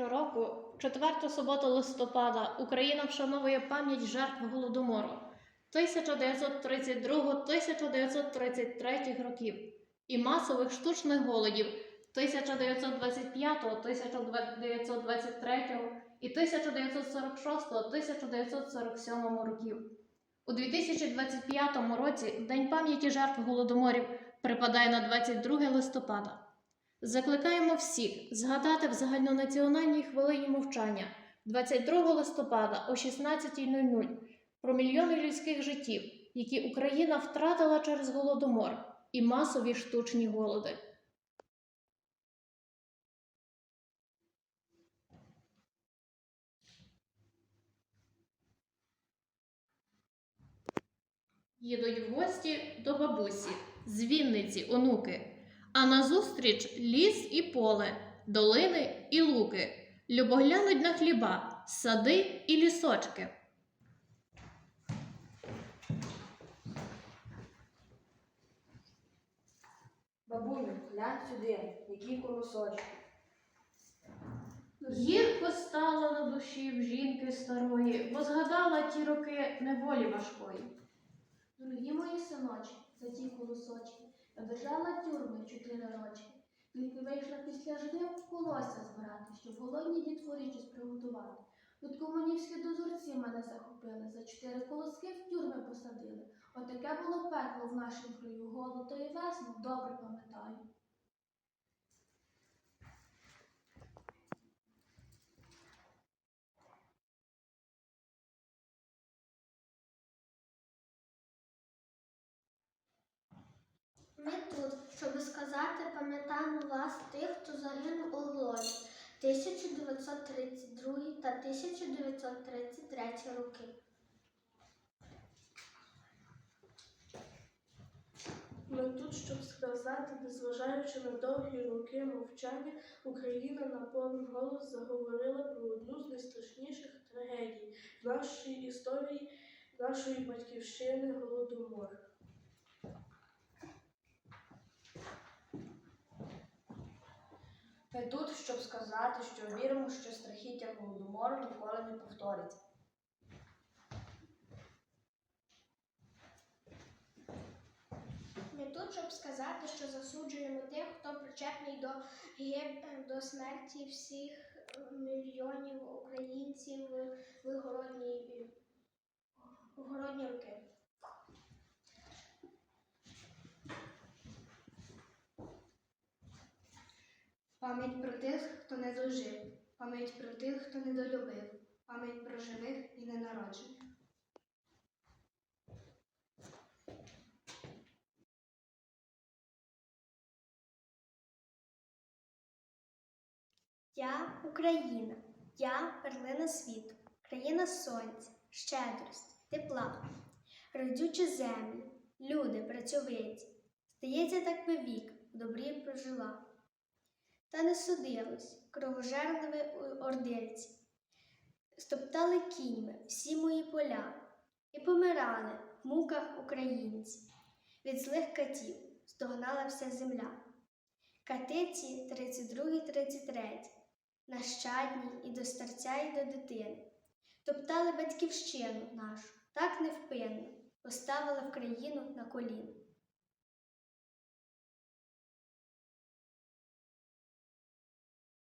Щороку, в четверту суботу листопада, Україна вшановує пам'ять жертв голодомору 1932-1933 років і масових штучних голодів 1925, 1923 і 1946-1947 років. У 2025 році День пам'яті жертв голодоморів припадає на 22 листопада. Закликаємо всіх згадати в загальнонаціональній хвилині мовчання 22 листопада о 16.00 про мільйони людських життів, які Україна втратила через голодомор і масові штучні голоди. Їдуть в гості до бабусі з Вінниці онуки. А назустріч ліс і поле, долини і луки, любоглянуть на хліба, сади і лісочки. Бабуню, глянь сюди, які колосочки. Гірко стало на душі в жінки старої, бо згадала ті роки неволі важкої. Дорогі мої синочки, за ті колосочки, я держала тюрми чотири рочки. Тільки вийшла після жнив колося збирати, щоб голодні дітворі щось приготувати. Тут комунівські дозорці мене захопили, за чотири колоски в тюрми посадили. Отаке було пекло в нашому краю, голод і весну добре пам'ятаю. Ми тут, щоб сказати, пам'ятаємо вас тих, хто загинув у Глорі 1932 та 1933 роки. Ми тут, щоб сказати, незважаючи на довгі роки мовчання, Україна на повний голос заговорила про одну з найстрашніших трагедій в нашій історії нашої батьківщини Голодомор. Ми тут, щоб сказати, що віримо, що страхіття голодомору ніколи не повториться. Ми тут, щоб сказати, що засуджуємо тих, хто причетний до, до смерті всіх мільйонів українців в голодні, в голодні роки. Пам'ять про тих, хто не дожив, пам'ять про тих, хто не долюбив, пам'ять про живих і ненароджених. Я Україна, я перлина світу, країна сонця, щедрості, тепла, родючі землі, люди працьовиті. Здається, так би вік добрі прожила. Та не судилось кровожерливі ординці, стоптали кіньми всі мої поля і помирали в муках українці. Від злих катів стогнала вся земля. Катиці 32-33, нащадні і до старця, і до дитини. Топтали батьківщину нашу, так невпинно, поставили в країну на коліна.